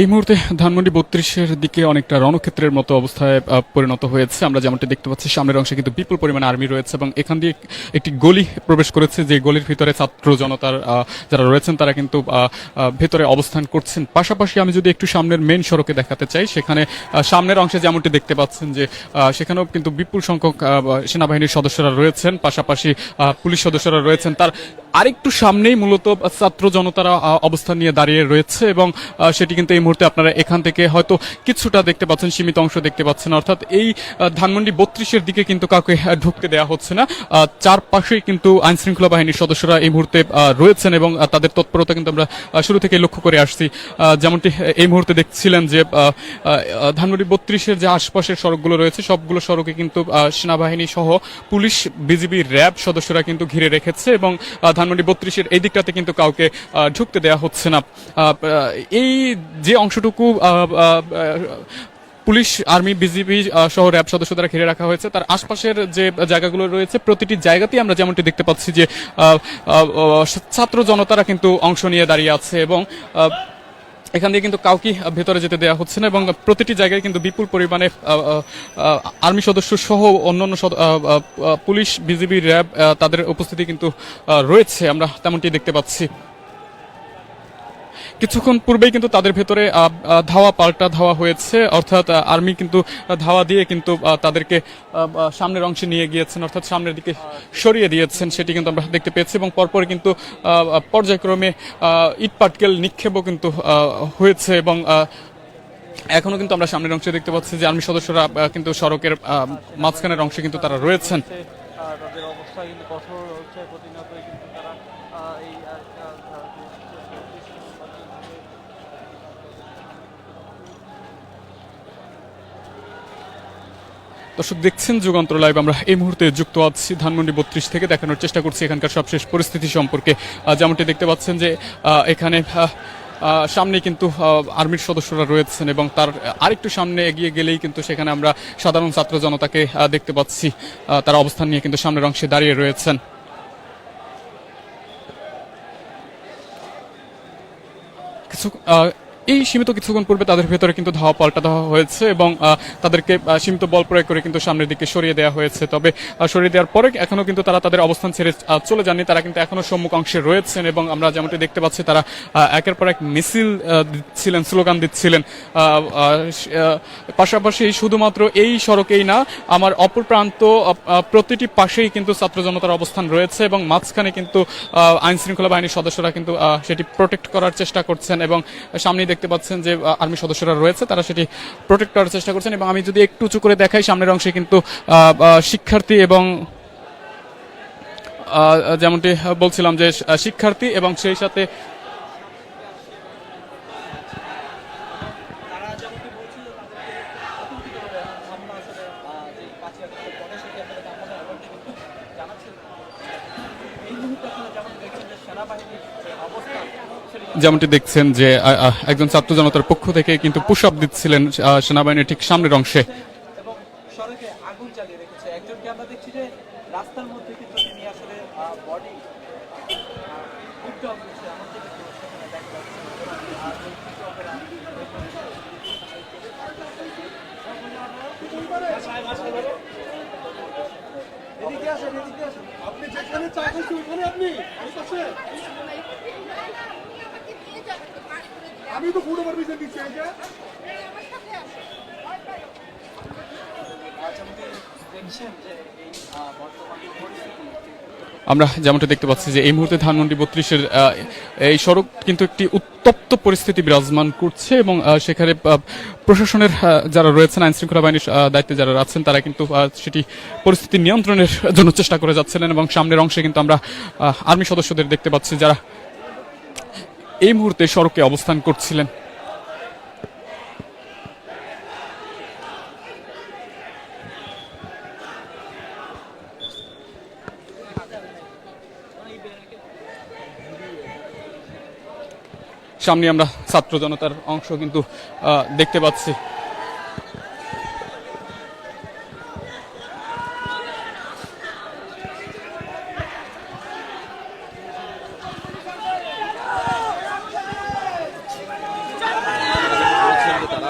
এই মুহূর্তে ধানমন্ডি বত্রিশের দিকে অনেকটা রণক্ষেত্রের মতো অবস্থায় পরিণত হয়েছে। আমরা যেমনটি দেখতে পাচ্ছি, সামনের অংশে কিন্তু বিপুল পরিমাণে আর্মি রয়েছে এবং এখান দিয়ে একটি গলি প্রবেশ করেছে যে গলির ভিতরে ছাত্র জনতার যারা রয়েছেন তারা কিন্তু ভেতরে অবস্থান করছেন। পাশাপাশি আমি যদি একটু সামনের মেন সড়কে দেখাতে চাই, সেখানে সামনের অংশে যেমনটি দেখতে পাচ্ছেন যে সেখানেও কিন্তু বিপুল সংখ্যক সেনাবাহিনীর সদস্যরা রয়েছেন। পাশাপাশি পুলিশ সদস্যরা রয়েছেন। তার আরেকটু সামনেই মূলত ছাত্র জনতারা অবস্থান নিয়ে দাঁড়িয়ে রয়েছে এবং সেটি কিন্তু এই মুহূর্তে আপনারা এখান থেকে হয়তো কিছুটা দেখতে পাচ্ছেন সীমিত অংশ দেখতে পাচ্ছেন। অর্থাৎ এই ধানমন্ডি বত্রিশের দিকে কিন্তু কাউকে ঢুকতে দেওয়া হচ্ছে না। চারপাশেই কিন্তু আইন শৃঙ্খলা বাহিনীর সদস্যরা এই মুহূর্তে রয়েছেন এবং তাদের তৎপরতা কিন্তু আমরা শুরু থেকে লক্ষ্য করে আসছি। যেমনটি এই মুহূর্তে দেখছিলেন যে ধানমন্ডি বত্রিশের যে আশপাশের সড়কগুলো রয়েছে সবগুলো সড়কে কিন্তু সেনাবাহিনী সহ পুলিশ বিজিবি র্যাব সদস্যরা কিন্তু ঘিরে রেখেছে এবং আহ, ধানমন্ডি বত্রিশের এই দিকটাতে কিন্তু কাউকে ঢুকতে দেওয়া হচ্ছে না। এই যে অংশটুকু পুলিশ, আর্মি, বিজিবি সহ র্যাব সদস্য দ্বারা ঘিরে রাখা হয়েছে, তার আশপাশের যে জায়গাগুলো রয়েছে, প্রতিটি জায়গাতেই আমরা যেমনটি দেখতে পাচ্ছি যে ছাত্র জনতারা কিন্তু অংশ নিয়ে দাঁড়িয়ে আছে এবং এখান দিয়ে কিন্তু কাউকে ভেতরে যেতে দেওয়া হচ্ছে না এবং প্রতিটি জায়গায় কিন্তু বিপুল পরিমাণে আর্মি সদস্য সহ অন্যান্য পুলিশ, বিজিবি, র্যাব তাদের উপস্থিতি কিন্তু রয়েছে। আমরা তেমনটি দেখতে পাচ্ছি। কিছুক্ষণ পূর্বেই কিন্তু তাদের ভেতরে ধাওয়া পাল্টা ধাওয়া হয়েছে। অর্থাৎ আর্মি কিন্তু ধাওয়া দিয়ে কিন্তু তাদেরকে সামনের অংশে নিয়ে গিয়েছেন অর্থাৎ সামনের দিকে সরিয়ে দিয়েছেন সেটি কিন্তু আমরা দেখতে পেয়েছি। এবং পরপর কিন্তু পর্যায়ক্রমে আহ, ইট পাটকেল নিক্ষেপও কিন্তু হয়েছে এবং এখনও কিন্তু আমরা সামনের অংশে দেখতে পাচ্ছি যে আর্মি সদস্যরা কিন্তু সড়কের মাঝখানের অংশে কিন্তু তারা রয়েছেন। তাদের অবস্থা কিন্তু কঠোর হচ্ছে প্রতিনিয়তই কিন্তু তারা এই দর্শক, দেখছেন যুগান্তর লাইভ। আমরা এই মুহূর্তে যুক্ত আছি ধানমন্ডি বত্রিশ থেকে। দেখানোর চেষ্টা করছি এখানকার সবশেষ পরিস্থিতি সম্পর্কে। যেমনটি দেখতে পাচ্ছেন যে এখানে সামনে কিন্তু আর্মির সদস্যরা রয়েছেন এবং তার আরেকটু সামনে এগিয়ে গেলেই কিন্তু সেখানে আমরা সাধারণ ছাত্র জনতাকে দেখতে পাচ্ছি। তারা অবস্থান নিয়ে কিন্তু সামনের অংশে দাঁড়িয়ে রয়েছেন। কিছু এই সীমিত কিছুক্ষণ পূর্বে তাদের ভেতরে কিন্তু ধাওয়া পাল্টা দেওয়া হয়েছে এবং তাদেরকে সীমিত বল প্রয়োগ করে কিন্তু সামনের দিকে সরিয়ে দেওয়া হয়েছে। তবে সরিয়ে দেওয়ার পরে এখনও কিন্তু তারা তাদের অবস্থান ছেড়ে চলে যাননি। তারা কিন্তু এখনও সম্মুখ অংশে রয়েছেন এবং আমরা যেমনটি দেখতে পাচ্ছি, তারা একের পর এক মিছিল দিচ্ছিলেন, স্লোগান দিচ্ছিলেন। পাশাপাশি শুধুমাত্র এই সড়কেই না, আমার অপর প্রান্ত প্রতিটি পাশেই কিন্তু ছাত্র জনতার অবস্থান রয়েছে এবং মাঝখানে কিন্তু আইন শৃঙ্খলা বাহিনীর সদস্যরা কিন্তু সেটি প্রোটেক্ট করার চেষ্টা করছেন এবং সামনেই দেখতে পাচ্ছেন যে আর্মি সদস্যরা রয়েছে, তারা সেটি প্রোটেক্ট করার চেষ্টা করছেন এবং আমি যদি একটু উঁচু করে দেখাই, সামনের অংশে কিন্তু শিক্ষার্থী এবং যেমনটি বলছিলাম যে শিক্ষার্থী এবং সেই সাথে যেমনটি দেখছেন যে একজন ছাত্র জনতার পক্ষ থেকে কিন্তু পুশ আপ দিচ্ছিলেন সেনাবাহিনীর ঠিক সামনের অংশে। আপনি যেখানে চা খাচ্ছেন ওখানে আপনি এই পাশে আমি তো পুরো পারমিশন দিচ্ছি এই যে যেমনটি দেখছেন যে এই আহ, বর্তমান যে পরিস্থিতি আমরা যেমনটা দেখতে পাচ্ছি যে এই মুহূর্তে ধানমন্ডি বত্রিশের এই সড়ক কিন্তু একটি উত্তপ্ত পরিস্থিতি বিরাজমান করছে এবং সেখানে প্রশাসনের যারা রয়েছেন আইন শৃঙ্খলা বাহিনীর দায়িত্বে যারা আছেন তারা কিন্তু সেটি পরিস্থিতি নিয়ন্ত্রণের জন্য চেষ্টা করে যাচ্ছিলেন এবং সামনের অংশে কিন্তু আমরা আর্মি সদস্যদের দেখতে পাচ্ছি যারা এই মুহূর্তে সড়কে অবস্থান করছিলেন। সামনে আমরা ছাত্র জনতার অংশ কিন্তু দেখতে পাচ্ছি।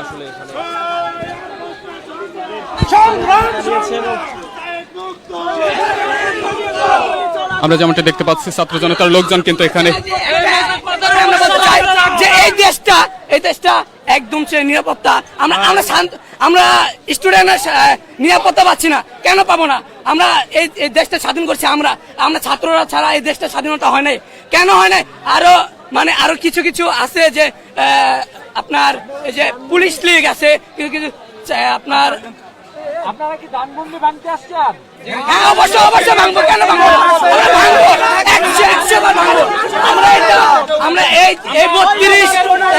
আসলে এখানে আমরা যেমনটা দেখতে পাচ্ছি ছাত্র জনতার লোকজন কিন্তু এখানে যে এই দেশটা এই দেশটা একদম সে নিরাপত্তা। আমরা আমরা শান্ত আমরা স্টুডেন্টের নিরাপত্তা পাচ্ছি না। কেন পাবো না? আমরা এই এই দেশটা স্বাধীন করছি আমরা। আমরা ছাত্ররা ছাড়া এই দেশটা স্বাধীনতা হয় নাই। কেন হয় নাই? আরও মানে আরও কিছু কিছু আছে যে আহ, আপনার এই যে পুলিশ লীগ আছে কিছু কিছু আপনার আপনারা কি ধানমন্ডি ভাঙতে আসছেন? হ্যাঁ অবশ্যই অবশ্যই ভাঙবো। কেন ভাঙবো? আমরা ভাঙবো। একশো একশো বার ভাঙবো। আমরা এটা আমরা এই এই বত্রিশ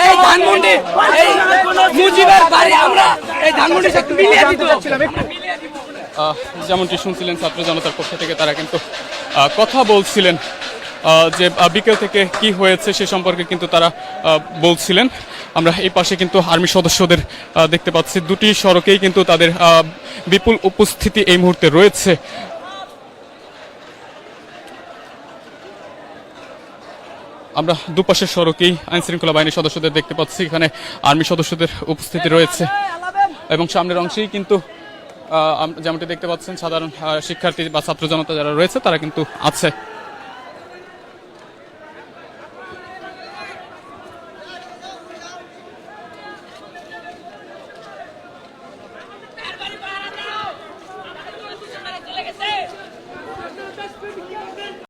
এই ধানমন্ডি এই মুজিবের বাড়ি আমরা এই ধানমন্ডি সে মিলিয়ে দিতে আহ, যেমনটি শুনছিলেন ছাত্র জনতার পক্ষ থেকে তারা কিন্তু কথা বলছিলেন যে বিকেল থেকে কি হয়েছে সে সম্পর্কে কিন্তু তারা বলছিলেন। আমরা এই পাশে কিন্তু আর্মি সদস্যদের দেখতে পাচ্ছি। দুটি সড়কেই কিন্তু তাদের বিপুল উপস্থিতি এই মুহূর্তে রয়েছে। আমরা দুপাশের সড়কেই আইন শৃঙ্খলা বাহিনীর সদস্যদের দেখতে পাচ্ছি। এখানে আর্মি সদস্যদের উপস্থিতি রয়েছে। এবং সামনের অংশেই কিন্তু যেমনটি দেখতে পাচ্ছেন, সাধারণ শিক্ষার্থী বা ছাত্র জনতা যারা রয়েছে, তারা কিন্তু আছে।